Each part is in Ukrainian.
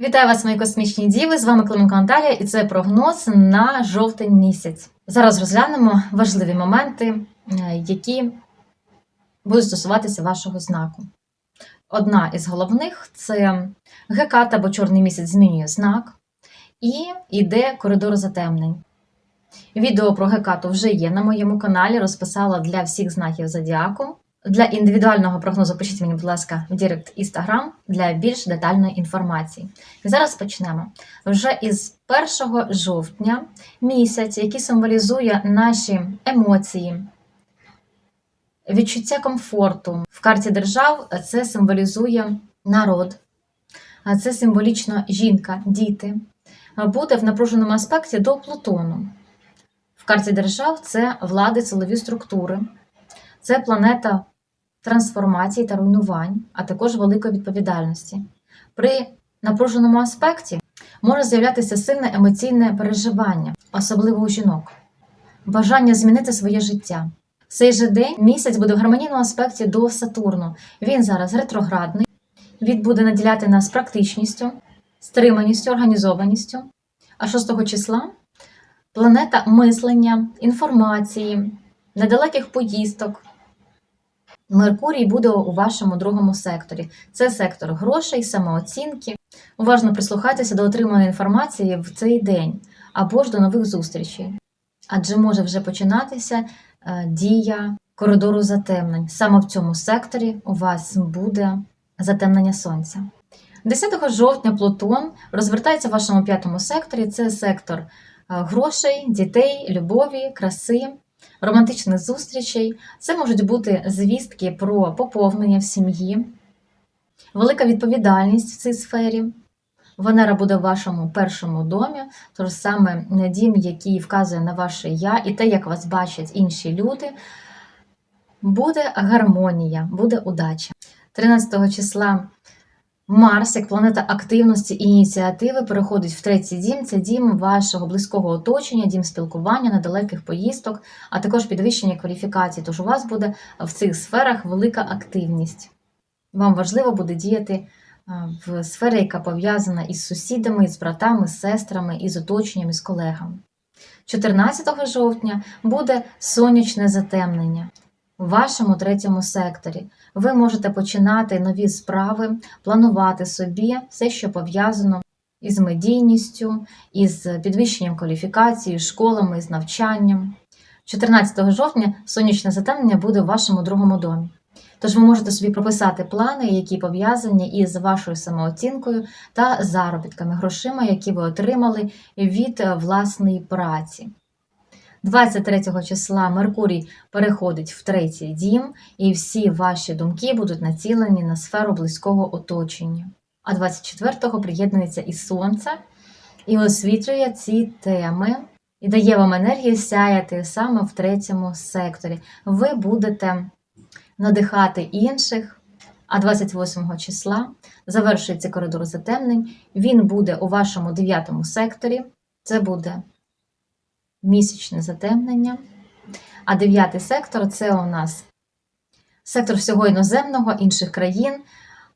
Вітаю вас, мої космічні діви! З вами Клименко Наталія, і це прогноз на жовтень місяць. Зараз розглянемо важливі моменти, е, які будуть стосуватися вашого знаку. Одна із головних це гекат або чорний місяць змінює знак, і йде коридор затемнень. Відео про гекату вже є на моєму каналі, розписала для всіх знаків зодіаку. Для індивідуального прогнозу пишіть мені, будь ласка, в Директ Інстаграм для більш детальної інформації. І зараз почнемо. Вже із 1 жовтня місяць, який символізує наші емоції, відчуття комфорту. В карті держав це символізує народ, це символічно жінка, діти. Буде в напруженому аспекті до Плутону. В карті держав це влади, силові структури. Це планета трансформації та руйнувань, а також великої відповідальності. При напруженому аспекті може з'являтися сильне емоційне переживання, особливо у жінок, бажання змінити своє життя. В цей же день місяць буде в гармонійному аспекті до Сатурну. Він зараз ретроградний, він буде наділяти нас практичністю, стриманістю, організованістю. А 6 числа планета мислення, інформації, недалеких поїздок. Меркурій буде у вашому другому секторі. Це сектор грошей, самооцінки. Уважно прислухайтеся до отриманої інформації в цей день або ж до нових зустрічей. Адже може вже починатися е, дія коридору затемнень. Саме в цьому секторі у вас буде затемнення сонця. 10 жовтня Плутон розвертається в вашому п'ятому секторі. Це сектор е, грошей, дітей, любові, краси романтичних зустрічей. Це можуть бути звістки про поповнення в сім'ї, велика відповідальність в цій сфері. Венера буде в вашому першому домі, тож саме дім, який вказує на ваше я, і те, як вас бачать інші люди, буде гармонія, буде удача. 13 числа Марс, як планета активності і ініціативи, переходить в третій дім. Це дім вашого близького оточення, дім спілкування, недалеких поїздок, а також підвищення кваліфікації. Тож у вас буде в цих сферах велика активність. Вам важливо буде діяти в сфері, яка пов'язана із сусідами, із братами, з сестрами, із оточенням, із колегами. 14 жовтня буде сонячне затемнення в вашому третьому секторі. Ви можете починати нові справи, планувати собі все, що пов'язано із медійністю, із підвищенням кваліфікації, школами, з навчанням. 14 жовтня сонячне затемнення буде в вашому другому домі. Тож ви можете собі прописати плани, які пов'язані із вашою самооцінкою та заробітками, грошима, які ви отримали від власної праці. 23 числа Меркурій переходить в третій дім, і всі ваші думки будуть націлені на сферу близького оточення. А 24-го приєднується і Сонце і освітлює ці теми, і дає вам енергію сяяти саме в третьому секторі. Ви будете надихати інших. А 28 числа завершується коридор затемнень. Він буде у вашому дев'ятому секторі. Це буде місячне затемнення. А дев'ятий сектор це у нас сектор всього іноземного, інших країн.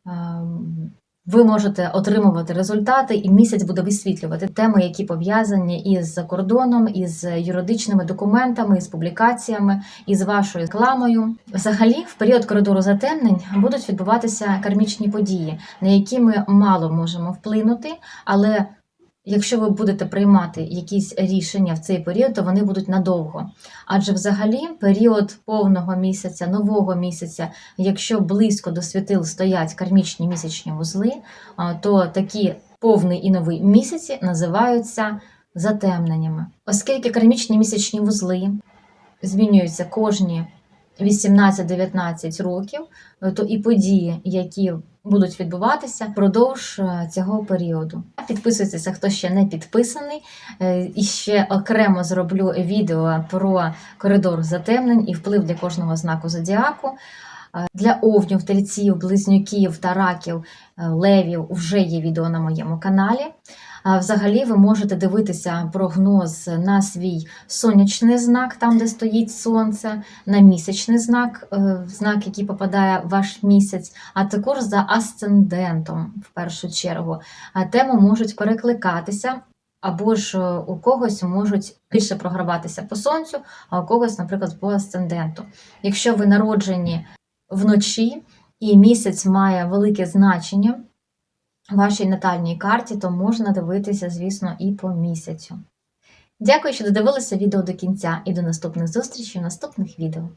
Ем, ви можете отримувати результати, і місяць буде висвітлювати теми, які пов'язані із кордоном, із юридичними документами, із публікаціями, із вашою рекламою. Взагалі, в період коридору затемнень будуть відбуватися кармічні події, на які ми мало можемо вплинути, але Якщо ви будете приймати якісь рішення в цей період, то вони будуть надовго. Адже взагалі період повного місяця, нового місяця, якщо близько до світил стоять кармічні місячні вузли, то такі повний і новий місяці називаються затемненнями. Оскільки кармічні місячні вузли змінюються кожні 18-19 років, то і події, які будуть відбуватися впродовж е, цього періоду. Підписуйтеся, хто ще не підписаний. Е, і ще окремо зроблю відео про коридор затемнень і вплив для кожного знаку зодіаку. Е, Для овнів, тельців, близнюків та раків, е, левів вже є відео на моєму каналі. Взагалі, ви можете дивитися прогноз на свій сонячний знак, там де стоїть сонце, на місячний знак, е, знак, який попадає в ваш місяць, а також за асцендентом в першу чергу. Теми можуть перекликатися, або ж е, у когось можуть більше програватися по сонцю, а у когось, наприклад, по асценденту. Якщо ви народжені вночі і місяць має велике значення вашій натальній карті, то можна дивитися, звісно, і по місяцю. Дякую, що додивилися відео до кінця і до наступних зустрічей в наступних відео.